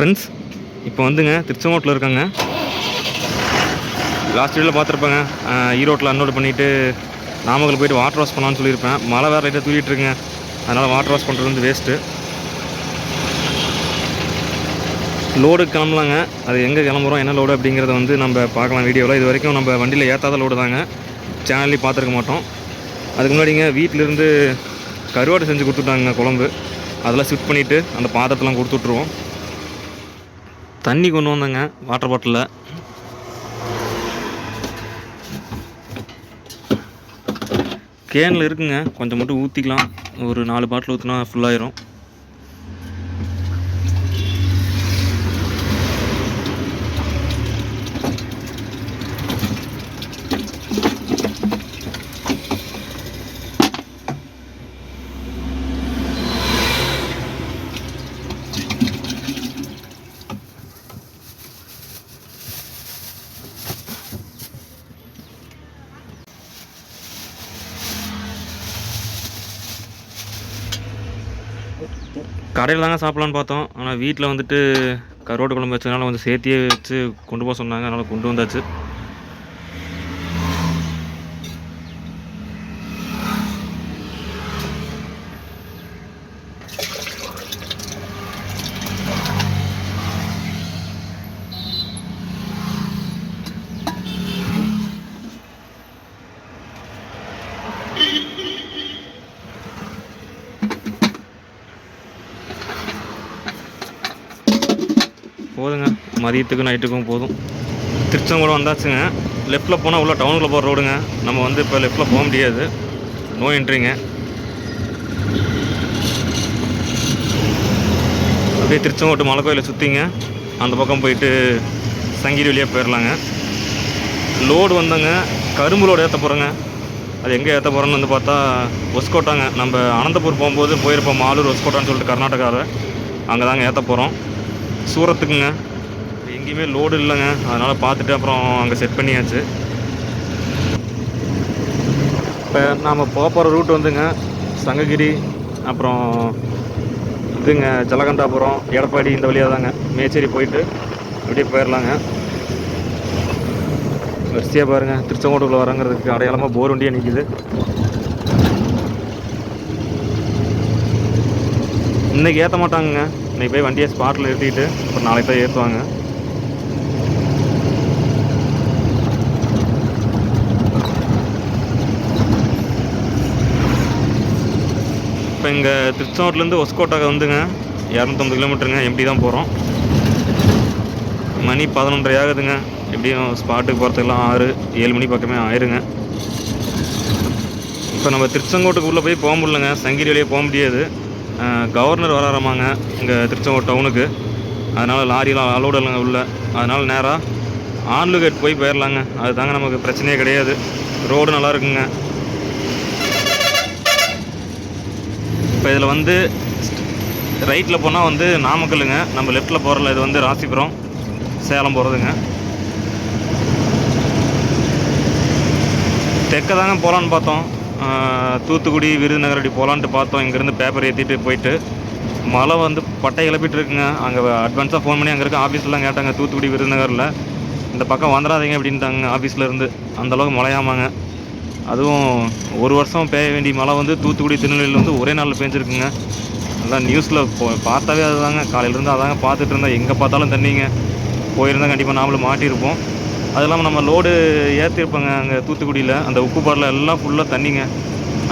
Friends இப்போ வந்துங்க திருச்செங்கோட்டில் இருக்காங்க. லாஸ்ட் வீடியோவில் பார்த்துருப்பாங்க. ஈரோட்டில் அன்லோடு பண்ணிவிட்டு நாமக்கல் போயிட்டு வாட்டர் வாஷ் பண்ணலாம்னு சொல்லியிருப்பேன். மழை வேறு லைட்டாக தூக்கிட்டு இருக்குங்க. அதனால் வாட்டர் வாஷ் பண்ணுறது வந்து வேஸ்ட்டு லோடு கிளம்பலாங்க. அது எங்கே கிளம்புறோம் என்ன லோடு அப்படிங்கிறத வந்து நம்ம பார்க்கலாம் வீடியோவில் இது வரைக்கும் நம்ம வண்டியில் ஏற்றாத லோடு தாங்க. சேனல்லையும் பார்த்துருக்க மாட்டோம். அதுக்கு முன்னாடிங்க வீட்டிலேருந்து கருவாடு செஞ்சு கொடுத்துட்டாங்க குழம்பு. அதெல்லாம் ஷிஃப்ட் பண்ணிவிட்டு அந்த பாத்திரத்தெல்லாம் கொடுத்துட்ருவோம் தண்ணி கொண்டு வந்தேங்க வாட்டர் பாட்டிலில் கேனில் இருக்குங்க கொஞ்சம் மட்டும் ஊற்றிக்கலாம் ஒரு நாலு பாட்டில் ஊற்றினா ஃபுல்லாயிரும் கடையில் தாங்க சாப்பிட்லான்னு பார்த்தோம். ஆனால் வீட்டில் வந்துட்டு கருவாட்டு குழம்பு வச்சதுனால வந்து சேர்த்தியே வச்சு கொண்டு போக சொன்னாங்க. அதனால் கொண்டு வந்தாச்சு. மதியத்துக்கும் நைட்டுக்கும் போதும். திருச்செங்கோடு வந்தாச்சுங்க. லெஃப்ட்டில் போனால் உள்ள டவுனுக்குள்ளே போகிற ரோடுங்க நம்ம வந்து இப்போ லெஃப்ட்டில் போக முடியாது. நோ என்ட்ரிங்க அப்படியே திருச்செங்கோட்டு மலை கோயிலை சுற்றிங்க அந்த பக்கம் போயிட்டு சங்கிரி வழியாக போயிடலாங்க லோடு வந்தங்க. கரும்பு லோடு ஏற்ற போகிறோங்க அது எங்கே ஏற்ற போகிறோன்னு வந்து பார்த்தா ஒஸ்கோட்டாங்க. நம்ம அனந்தபூர் போகும்போது போயிருப்போம் மாலூர் ஒஸ்கோட்டான்னு சொல்லிட்டு கர்நாடகாவில் அங்கே தாங்க ஏற்ற போகிறோம் சூரத்துக்குங்க. எங்கேயுமே லோடு இல்லைங்க. அதனால் பார்த்துட்டு அப்புறம் அங்கே செட் பண்ணியாச்சு. இப்போ நாம் போக போகிற ரூட் வந்துங்க சங்ககிரி அப்புறம் இதுங்க ஜலகண்டாபுரம் எடப்பாடி இந்த வழியாக தாங்க. மேச்சேரி போயிட்டு அப்படியே போயிடலாங்க வரிசையாக பாருங்கள் திருச்செங்கோட்டுக்குள்ளே வரங்கிறதுக்கு அடையாளமாக போர் வண்டியாக நிற்கிது இன்றைக்கி ஏற்ற மாட்டாங்கங்க. இன்னைக்கு போய் வண்டியை ஸ்பாட்டில் ஏற்றிக்கிட்டு அப்புறம் நாளைக்கு தான் ஏற்றுவாங்க இப்போ இங்கே திருச்செங்கோட்லேருந்து ஒஸ்கோட்டாக்கு வந்துங்க. இரநூத்தம்பது கிலோமீட்டருங்க. எப்படி தான் போகிறோம். மணி பதினொன்றரை ஆகுதுங்க. எப்படியும் ஸ்பாட்டுக்கு போகிறதுக்கெல்லாம் ஆறு ஏழு மணி பக்கமே ஆயிருங்க. இப்போ நம்ம திருச்செங்கோட்டுக்கு உள்ளே போய் போக முடியலங்க. சங்கிரி வழியே போக முடியாது. கவர்னர் வராரமாங்க இங்கே திருச்செங்கோடு டவுனுக்கு அதனால் லாரியெலாம் அலோடு இல்லைங்க உள்ள. அதனால் நேராக ஆன்லு கேட் போய் போயிடலாங்க அது தாங்க நமக்கு பிரச்சனையே கிடையாது. ரோடு நல்லா இருக்குங்க. இப்போ இதில் வந்து ரைட்டில் போனால் வந்து நாமக்கல்லுங்க. நம்ம லெஃப்ட்டில் போகிறல இது வந்து ராசிபுரம் சேலம் போகிறதுங்க தெற்க தாங்க போகலான்னு பார்த்தோம். தூத்துக்குடி விருதுநகர் அப்படி போகலான்ட்டு பார்த்தோம். இங்கேருந்து பேப்பர் ஏற்றிட்டு போயிட்டு மழை வந்து பட்டை கிளப்பிட்டு இருக்குங்க அங்கே அட்வான்ஸாக ஃபோன் பண்ணி அங்கே இருக்க ஆஃபீஸ்லாம் கேட்டாங்க தூத்துக்குடி விருதுநகரில். இந்த பக்கம் வந்துடாதீங்க அப்படின்ட்டாங்க ஆஃபீஸில் இருந்து. அந்தளவுக்கு மழையாமாங்க. அதுவும் ஒரு வருஷம் பெய்ய வேண்டிய மழை வந்து தூத்துக்குடி திருநெல்வேலியில் வந்து ஒரே நாளில் பெஞ்சிருக்குங்க. நல்லா நியூஸில் பார்த்தாவே அதுதாங்க. காலையிலேருந்து அதாங்க பார்த்துட்டு இருந்தால் எங்கே பார்த்தாலும் தண்ணிங்க. போயிருந்தால் கண்டிப்பாக நாமளும் மாட்டியிருப்போம். அது இல்லாமல் நம்ம லோடு ஏற்றிருப்போங்க அங்கே தூத்துக்குடியில். அந்த உப்பு எல்லாம் ஃபுல்லாக தண்ணிங்க.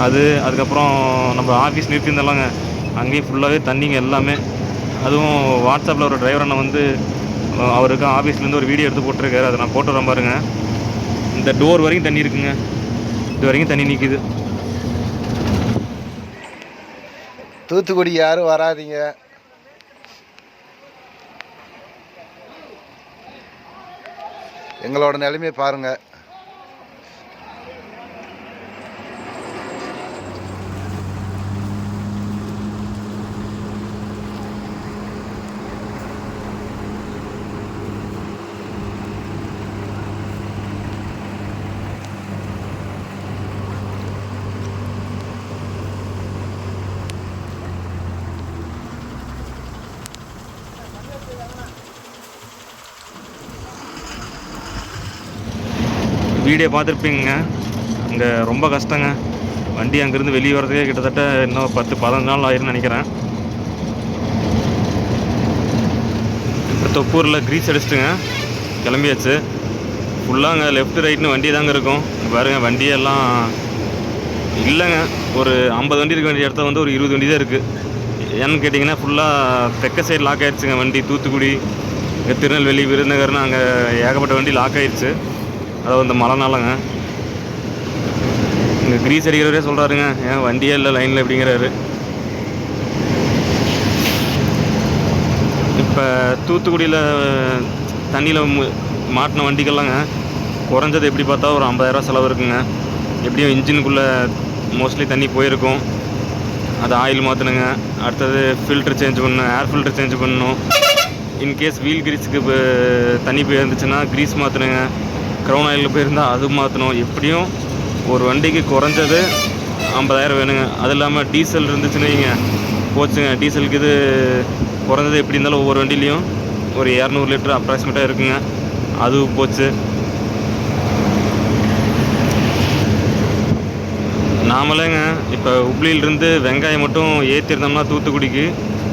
அது அதுக்கப்புறம் நம்ம ஆஃபீஸ் நிறுத்தியிருந்தலாங்க. அங்கேயும் ஃபுல்லாகவே தண்ணிங்க எல்லாமே. அதுவும் வாட்ஸ்அப்பில் ஒரு டிரைவர் அண்ணன் வந்து அவருக்கு ஆஃபீஸ்லேருந்து ஒரு வீடியோ எடுத்து போட்டிருக்காரு. அதை நான் போட்டு வரேன் இந்த டோர் வரைக்கும் தண்ணி இருக்குங்க. இது வரைக்கும் தண்ணி நிற்கிது தூத்துக்குடி யாரும் வராதீங்க. எங்களோட நிலைமையை பாருங்கள் வீடியோ பார்த்துருப்பீங்க அங்கே ரொம்ப கஷ்டங்க. வண்டி அங்கேருந்து வெளியே வரதுக்கே கிட்டத்தட்ட இன்னும் பத்து பதினஞ்சு நாள் ஆயிரும்னு நினைக்கிறேன். இப்போ தொப்பூரில் க்ரீஸ் அடிச்சிட்டுங்க. கிளம்பியாச்சு. ஃபுல்லாக அங்கே லெஃப்ட் ரைட்னு வண்டி தாங்க இருக்கும். பாருங்கள் வண்டியெல்லாம் இல்லைங்க. ஒரு ஐம்பது வண்டி இருக்க வேண்டிய இடத்துல வந்து ஒரு இருபது வண்டி தான் இருக்குது ஏன்னு கேட்டிங்கன்னா ஃபுல்லாக தெற்க சைடு லாக் ஆயிடுச்சுங்க வண்டி. தூத்துக்குடி இங்கே திருநெல்வேலி விருதுநகர்னு அங்கே ஏகப்பட்ட வண்டி லாக் ஆயிடுச்சு அதாவது இந்த மழைனாலங்க இங்கே க்ரீஸ் அடிக்கிறவரே சொல்கிறாருங்க ஏன் வண்டியே இல்லை லைனில் எப்படிங்கிறாரு. இப்போ தூத்துக்குடியில் தண்ணியில் மாட்டின வண்டிகள்லாங்க குறைஞ்சது எப்படி பார்த்தா ஒரு ஐம்பதாயிரம் செலவு இருக்குங்க. எப்படியும் இன்ஜினுக்குள்ளே மோஸ்ட்லி தண்ணி போயிருக்கும். அது ஆயில் மாற்றணுங்க அடுத்தது ஃபில்ட்ரு சேஞ்ச் பண்ணணும் ஏர் ஃபில்ட்ரு சேஞ்ச் பண்ணணும். இன்கேஸ் வீல் கிரீஸுக்கு தண்ணி போயிருந்துச்சுன்னா கிரீஸ் மாற்றணுங்க க்ரௌன் ஆயிலில் போயிருந்தால் அது மாற்றணும் எப்படியும் ஒரு வண்டிக்கு குறைஞ்சது ஐம்பதாயிரம் வேணுங்க. அது இல்லாமல் டீசல் இருந்துச்சுன்னு வைங்க. போச்சுங்க. டீசலுக்கு இது குறைஞ்சது எப்படி இருந்தாலும் ஒவ்வொரு வண்டிலையும் ஒரு இரநூறு லிட்டர் அப்ராக்சிமேட்டாக இருக்குங்க. அது போச்சு. நாமளேங்க இப்போ உப்ளியிலிருந்து வெங்காயம் மட்டும் ஏற்றிருந்தோம்னா தூத்துக்குடிக்கு.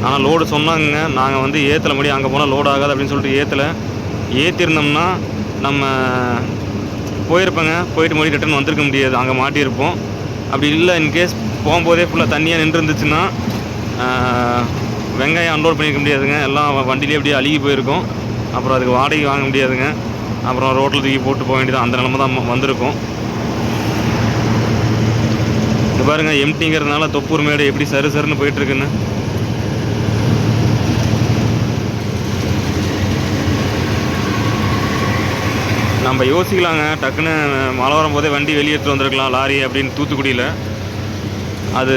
ஆனால் லோடு சொன்னாங்க நாங்கள் வந்து ஏற்றல முடியும் அங்கே போனால் லோடு ஆகாது அப்படின்னு சொல்லிட்டு ஏற்றலை ஏற்றிருந்தோம்னா நம்ம போயிருப்பேங்க. போயிட்டு மறுபடியும் ரிட்டர்ன் வந்திருக்க முடியாது. அங்கே மாட்டியிருப்போம். அப்படி இல்லை இன்கேஸ் போகும்போதே ஃபுல்லாக தண்ணியாக நின்று இருந்துச்சுன்னா வெங்காயம் அன்லோட் பண்ணியிருக்க முடியாதுங்க. எல்லாம் வண்டியிலே அப்படியே அழுகி போயிருக்கும். அப்புறம் அதுக்கு வாடகை வாங்க முடியாதுங்க. அப்புறம் ரோட்டில் தூக்கி போட்டு போக வேண்டியது அந்த நிலமை தான் வந்திருக்கும். இது பாருங்க எம்டிங்கிறதுனால தொப்பூர் மேடு எப்படி சரு சருன்னு போயிட்டு நம்ம யோசிக்கலாங்க. டக்குன்னு மழை வரும்போதே வண்டி வெளியேற்று வந்திருக்கலாம். லாரி அப்படின்னு தூத்துக்குடியில். அது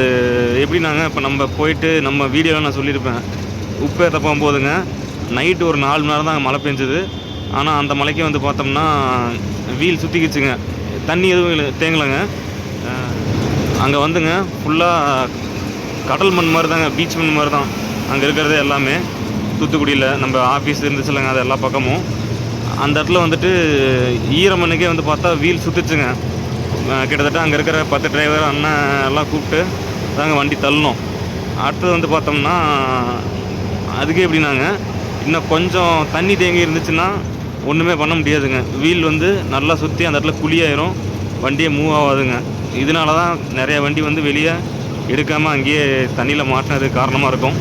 எப்படின்னாங்க இப்போ நம்ம போயிட்டு நம்ம வீடியோவில் நான் சொல்லியிருப்பேன். உப்பு ஏற்ற போகும்போதுங்க நைட்டு ஒரு நாலு மணி நேரம் தான் மழை பெஞ்சுது. ஆனால் அந்த மலைக்கு வந்து பார்த்தோம்னா வீல் சுற்றிக்கிச்சுங்க தண்ணி எதுவும் தேங்கலைங்க. அங்கே வந்துங்க ஃபுல்லாக கடல் மண் மாதிரி தாங்க பீச் மண் மாதிரி தான் அங்கே இருக்கிறது எல்லாமே. தூத்துக்குடியில் நம்ம ஆஃபீஸ் இருந்துச்சுலங்க அது எல்லா பக்கமும். அந்த இடத்துல வந்துட்டு ஈரமண்ணுக்கே வந்து பார்த்தா வீல் சுற்றுச்சுங்க கிட்டத்தட்ட அங்கே இருக்கிற பத்து டிரைவர் அண்ணன் எல்லாம் கூப்பிட்டு தாங்க வண்டி தள்ளணும். அடுத்தது வந்து பார்த்தோம்னா அதுக்கே எப்படின்னாங்க இன்னும் கொஞ்சம் தண்ணி தேங்கி இருந்துச்சுன்னா ஒன்றுமே பண்ண முடியாதுங்க. வீல் வந்து நல்லா சுற்றி அந்த இடத்துல குழியாயிரும். வண்டியே மூவ் ஆகாதுங்க. இதனால தான் நிறைய வண்டி வந்து வெளியே எடுக்காமல் அங்கேயே தண்ணியில் மாட்டினது காரணமாக இருக்கும்.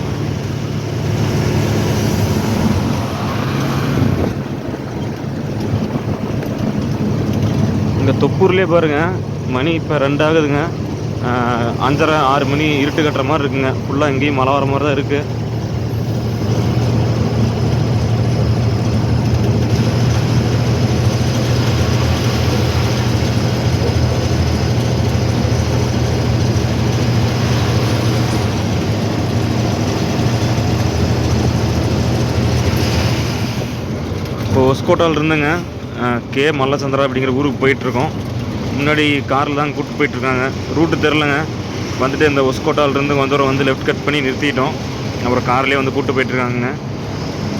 தொப்பூர்லேயே பாருங்க மணி இப்போ ரெண்டாகுதுங்க. அஞ்சரை ஆறு மணி இருட்டு கட்டுற மாதிரி இருக்குங்க. ஃபுல்லாக இங்கேயும் மழை வர மாதிரி தான் இருக்குது இப்போ ஒஸ்கோட்டாவில் இருந்துங்க. கே. மல்லச்சந்திரா அப்படிங்கிற ஊருக்கு போயிட்டுருக்கோம். முன்னாடி காரில் தான் கூப்பிட்டு போயிட்டுருக்காங்க. ரூட்டு தெரிலங்க வந்துட்டு இந்த ஒஸ்கோட்டாலேருந்து கொஞ்சம் தூரம் வந்து லெஃப்ட் கட் பண்ணி நிறுத்திட்டோம். அப்புறம் கார்லேயே வந்து கூப்பிட்டு போயிட்டுருக்காங்க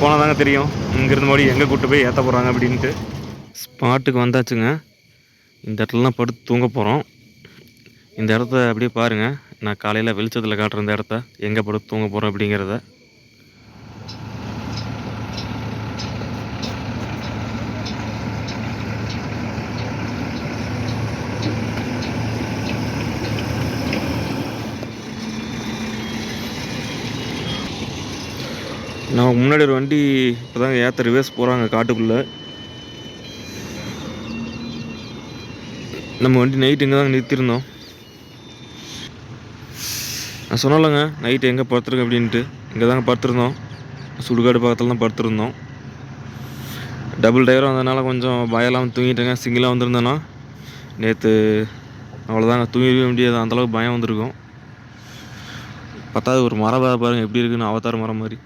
போனால் தாங்க தெரியும். இங்கேருந்து மறுபடியும் எங்கே கூப்பிட்டு போய் ஏற்ற போகிறாங்க அப்படின்ட்டு. ஸ்பாட்டுக்கு வந்தாச்சுங்க. இந்த இடத்துலலாம் படுத்து தூங்க போகிறோம் இந்த இடத்த அப்படியே பாருங்கள் நான் காலையில் வெளிச்சத்தில் காட்டுற இந்த இடத்த எங்கே படுத்து தூங்க போகிறோம் அப்படிங்கிறத. நம்ம முன்னாடி ஒரு வண்டி இப்போ தாங்க ஏற்ற ரிவர்ஸ் போகிறாங்க காட்டுக்குள்ளே. நம்ம வண்டி நைட் இங்கே தாங்க நிறுத்தியிருந்தோம். நான் சொன்னலங்க நைட்டு எங்கே படுத்துருங்க அப்படின்ட்டு. இங்கே தாங்க படுத்துருந்தோம். சுடுகாடு பக்கத்தில் தான் படுத்துருந்தோம். டபுள் டயரும் வந்ததுனால கொஞ்சம் பயம்லாம் தூங்கிட்டேங்க. சிங்கிளாக வந்திருந்தேன்னா நேற்று அவ்வளோதாங்க தூங்கிருக்க முடியாது. அந்தளவுக்கு பயம் வந்திருக்கும். பத்தாவது ஒரு மரம் பாருங்கள் பாருங்க எப்படி இருக்குன்னு அவதார மரம் மாதிரி.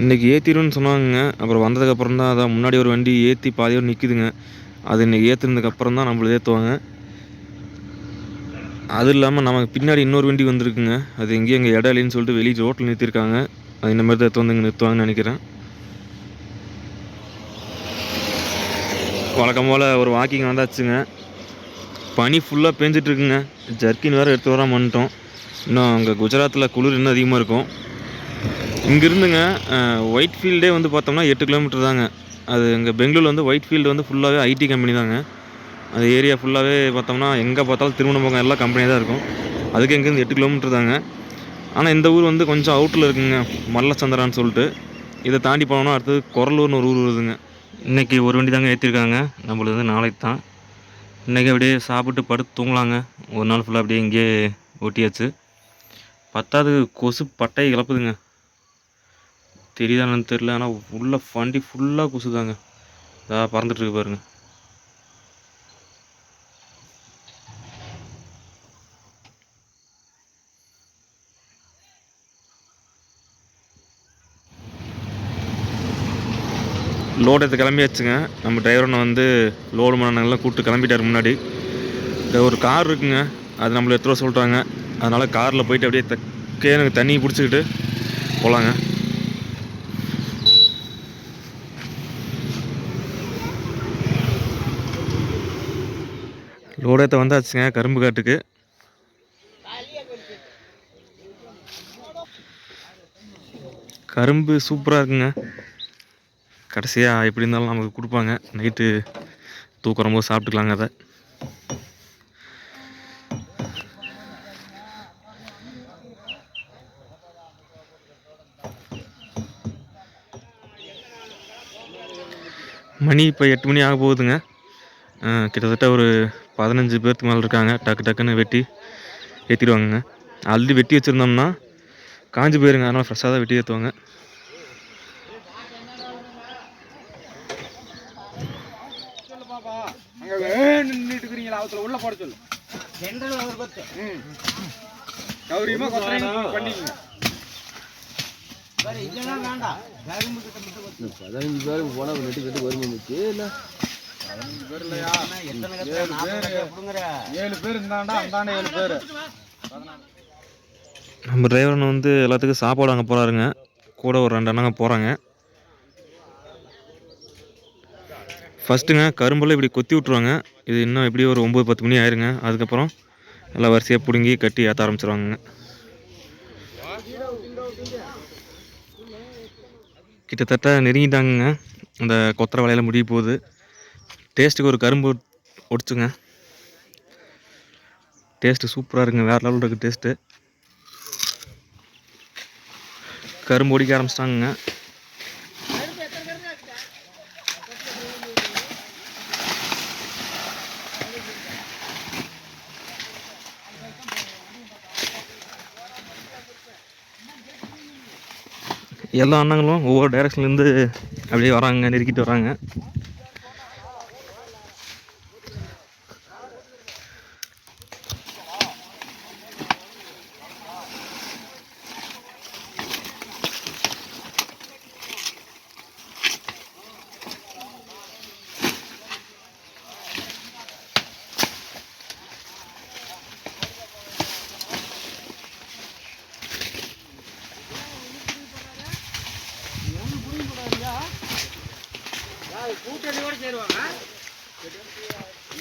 இன்றைக்கி ஏற்றிடும்னு சொன்னாங்க அப்புறம் வந்ததுக்கப்புறம் தான் அதான் முன்னாடி ஒரு வண்டி ஏற்றி பாதியோடு நிற்குதுங்க அது இன்றைக்கி ஏற்றுனதுக்கப்புறம் தான் நம்மளை ஏற்றுவாங்க அது இல்லாமல் நமக்கு பின்னாடி இன்னொரு வண்டி வந்திருக்குங்க. அது எங்கேயும் எங்கள் இடம் இல்லைன்னு சொல்லிட்டு வெளியே ரோட்டில் நிறுத்திருக்காங்க. அது இந்த மாதிரி தான் எடுத்து வந்து இங்கே நிறுத்துவாங்கன்னு நினைக்கிறேன். வழக்கம் போல் ஒரு வாக்கிங் வந்தாச்சுங்க. பனி ஃபுல்லாக பேஞ்சிட்ருக்குங்க ஜர்க்கின் வேறு எடுத்து வர வந்துட்டோம். இன்னும் அங்கே குஜராத்தில் குளிர் இன்னும் அதிகமாக இருக்கும். இங்கேருந்துங்க ஒயிட் ஃபீல்டே வந்து பார்த்தோம்னா எட்டு கிலோமீட்டர் தாங்க. அது இங்கே பெங்களூர் வந்து ஒயிட் ஃபீல்டு வந்து ஃபுல்லாகவே ஐடி கம்பெனி தாங்க. அந்த ஏரியா ஃபுல்லாகவே பார்த்தோம்னா எங்கே பார்த்தாலும் திருவண்ணாமலம் எல்லா கம்பெனியாக தான் இருக்கும். அதுக்கு இங்கேருந்து எட்டு கிலோமீட்டர் தாங்க. ஆனால் இந்த ஊர் வந்து கொஞ்சம் அவுட்டில் இருக்குங்க மல்லச்சந்திரான்னு சொல்லிட்டு. இதை தாண்டி போனோம்னா அடுத்தது குரலூர்னு ஒரு ஊர் வருதுங்க. இன்றைக்கி ஒரு வண்டி தாங்க ஏற்றிருக்காங்க நம்மளுக்கு வந்து நாளைக்கு தான். இன்றைக்கி அப்படியே சாப்பிட்டு படுத்து தூங்கலாங்க. ஒரு நாள் ஃபுல்லாக அப்படியே இங்கேயே ஓட்டியாச்சு பத்தாவது கொசு பட்டை கிளப்புதுங்க தெரியுதானு தெரில ஆனால் உள்ளே வண்டி ஃபுல்லாக குசுதாங்க. இதாக பறந்துட்டுருக்கு பறந்துட்டு பாருங்க. லோடு எடுத்து கிளம்பியாச்சுங்க. நம்ம டிரைவரனை வந்து லோடு மன்னங்கள்லாம் கூப்பிட்டு கிளம்பிட்டார் முன்னாடி. இந்த ஒரு கார் இருக்குங்க. அது நம்மளை எத்தனை சொல்கிறாங்க அதனால் காரில் போயிட்டு அப்படியே தக்கே எனக்கு தண்ணி பிடிச்சிக்கிட்டு போகலாங்க கூடத்தை வந்தாச்சுங்க கரும்பு காட்டுக்கு. கரும்பு சூப்பராக இருக்குங்க. கடைசியாக எப்படி இருந்தாலும் நமக்கு கொடுப்பாங்க. நைட்டு தூக்குறம்போ சாப்பிட்டுக்கலாங்க அதை. மணி இப்போ எட்டு மணி ஆக போகுதுங்க. கிட்டத்தட்ட ஒரு பதினஞ்சு பேர்த்துக்கு மேலே இருக்காங்க. டக்கு டக்குன்னு வெட்டி ஏற்றிடுவாங்கங்க ஆல்ரெடி வெட்டி வச்சுருந்தோம்னா காஞ்சி போயிருங்க. அதனால் ஃப்ரெஷ்ஷாக தான் வெட்டி ஏற்றுவாங்க உள்ள போட சொல்லு. ம். சௌரியமா கொத்தரையும் பண்ணிக்கங்க ஏழு பேர் இருந்தாண்டா அந்தாண்ட ஏழு பேர் நம்ம டிரைவரன் வந்து எல்லாத்துக்கும் சாப்பாடு அங்கே போகிறாருங்க கூட ஒரு ரெண்டு அண்ணங்க போகிறாங்க ஃபஸ்ட்டுங்க கரும்பெல்லாம் இப்படி கொத்தி விட்ருவாங்க இது இன்னும் எப்படி ஒரு ஒம்பது பத்து மணி ஆயிருங்க. அதுக்கப்புறம் எல்லாம் வரிசையாக பிடுங்கி கட்டி ஏற்ற ஆரம்பிச்சிருவாங்க கிட்டத்தட்ட நெருங்கிட்டாங்கங்க. அந்த கொத்தரை வேலையில் முடிய போகுது. டேஸ்ட்டுக்கு ஒரு கரும்பு ஒடிச்சுங்க. டேஸ்ட்டு சூப்பராக இருக்குங்க. வேறு லெவலில் இருக்குது டேஸ்ட்டு கரும்பு ஒடிக்க ஆரம்பிச்சிட்டாங்க எல்லா அண்ணங்களும் ஒவ்வொரு டைரக்ஷன்லேருந்து அப்படியே வராங்க நெருக்கிட்டு வராங்க.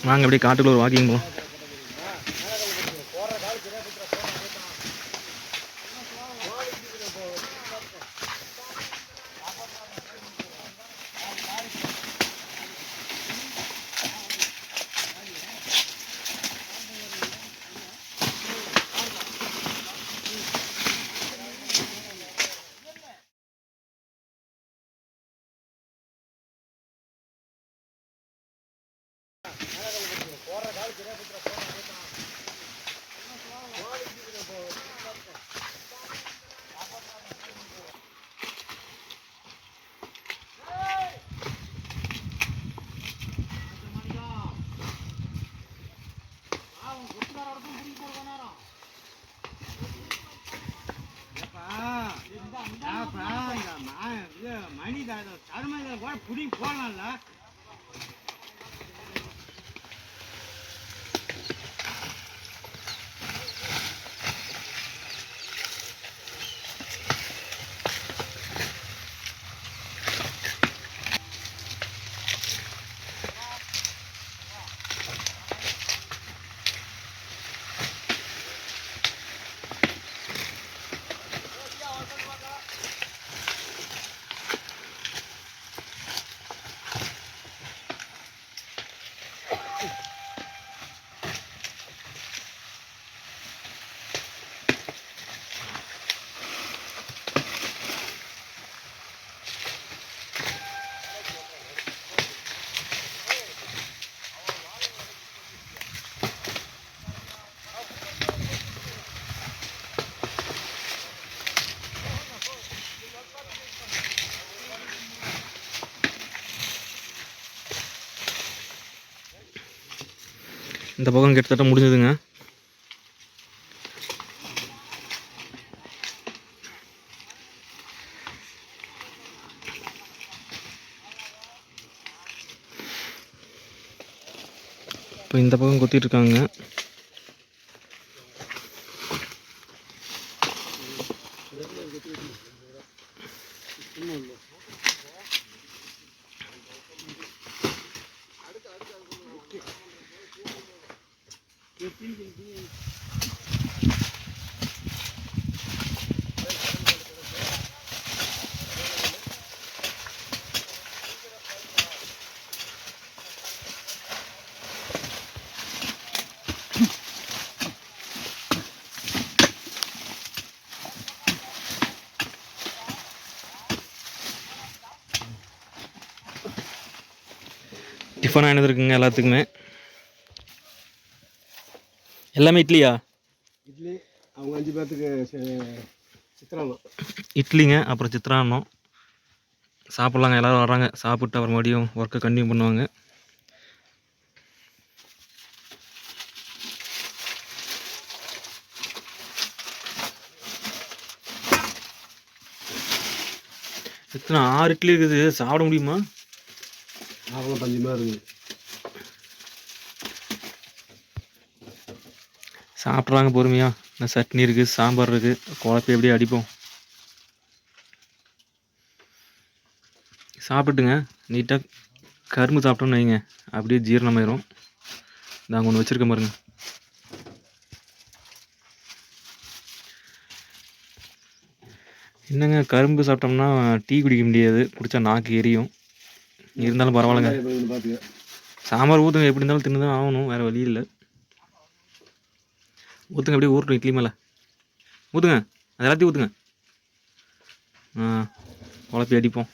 வாங்க அப்படியே காட்டுக்குள்ள ஒரு வாக்கிங் போகலாம் இந்த பக்கம் கிட்டத்தட்ட முடிஞ்சதுங்க. இப்போ இந்த பக்கம் கொத்திட்டு இருக்காங்க. டிஃபன் ஆனது இருக்குங்க எல்லாத்துக்குமே. எல்லாமே இட்லியா? இட்லி அவங்க அஞ்சு பேர்த்துக்கு சித்திராலம் இட்லிங்க அப்புறம் சித்ரான்னம் சாப்பிட்லாங்க எல்லோரும் வர்றாங்க. சாப்பிட்டு அப்புறம் மறுபடியும் ஒர்க்கை கண்டினியூ பண்ணுவாங்க. எத்தனை ஆறு இட்லி இருக்குது. சாப்பிட முடியுமா? அவங்க பஞ்சமாக இருக்குது. சாப்பிட்றாங்க பொறுமையாக இந்த சட்னி இருக்குது சாம்பார் இருக்குது குழப்பி எப்படியே அடிப்போம். சாப்பிட்டுங்க. நீட்டாக கரும்பு சாப்பிட்டோம்னு வைங்க. அப்படியே ஜீரணமாயிரும் நாங்கள் ஒன்று வச்சுருக்கேன் பாருங்க. என்னங்க கரும்பு சாப்பிட்டோம்னா டீ குடிக்க முடியாது. குடித்தா நாக்கு எரியும். இருந்தாலும் பரவாயில்லைங்க. சாம்பார் ஊற்றுங்க எப்படி இருந்தாலும் தின்னு தான் ஆகணும். வேறு வழி இல்லை. ஊற்றுங்க அப்படியே ஊறட்டும் இட்லி மேலே. ஊற்றுங்க அது எல்லாத்தையும் ஊற்றுங்க ஆ குழப்பி அடிப்போம்.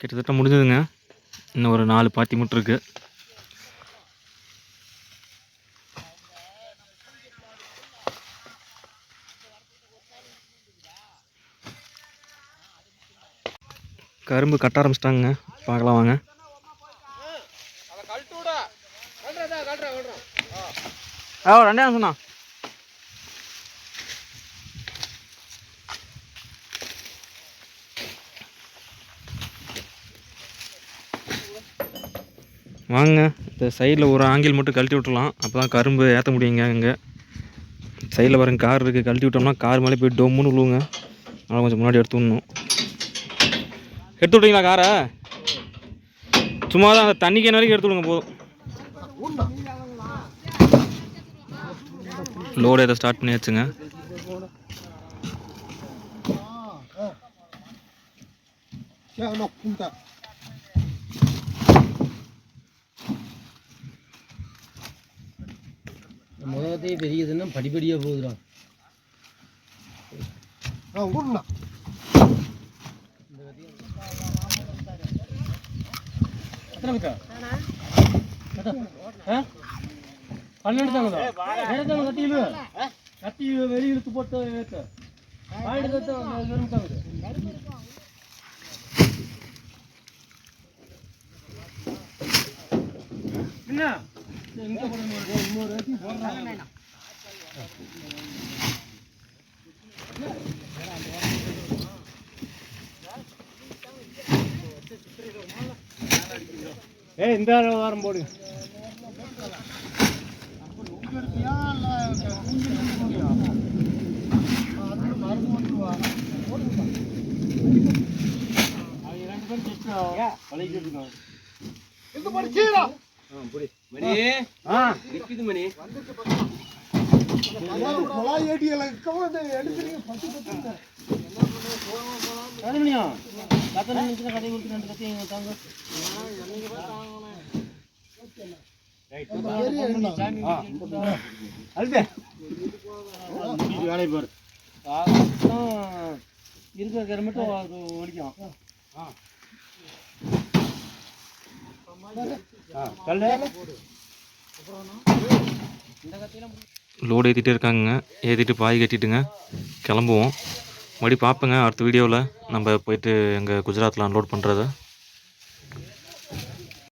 கிட்டத்தட்ட முடிஞ்சதுங்க. இன்னும் ஒரு நாலு பாத்தி மட்டும் இருக்குது கரும்பு கட்ட ஆரம்பிச்சிட்டாங்க பார்க்கலாம் வாங்க. ஆ ரெண்டே சொன்னா வாங்க இந்த சைடில் ஒரு ஆங்கில் மட்டும் கழட்டி விட்டுலாம் அப்போ தான் கரும்பு ஏற்ற முடியுங்க இங்கே சைடில் பாருங்க கார் இருக்குது கழட்டி விட்டோம்னா கார் மேலே போய் டொம்முன்னு விழுவுங்க. அதனால் கொஞ்சம் முன்னாடி எடுத்து விடணும். எடுத்து விட்டீங்களா காரை சும்மா தான் அந்த தண்ணி கேன் வரைக்கும் எடுத்து விடுங்க போதும். லோடு எதை ஸ்டார்ட் பண்ணியாச்சுங்க. முதலத்தையே பெரியதுன்னா படிப்படியாக போகுதுடா. பன்னெண்டு தாங்கதா ஏத்தாங்க கட்டியில கட்டி வெளிய இழுத்து போட்டு ஏத்த. பாயிண்ட் கட்ட வெறும் தாங்குது என்ன? எங்க போடுங்க இன்னொரு வாட்டி போடுறாங்க ஏய் இந்த வாரம் போடுங்க கதை கொடுத்து ரெண்டு கத்தையும் தாங்க வேலை பாரு இருக்கிற மட்டும் அது ஒழிக்கும் லோடு ஏற்றிட்டு இருக்காங்க ஏற்றிட்டு பாய் கட்டிட்டுங்க. கிளம்புவோம். மறுபடியும் பார்ப்பேங்க அடுத்த வீடியோவில் நம்ம போயிட்டு எங்கள் குஜராத்தில் அன்லோட் பண்ணுறத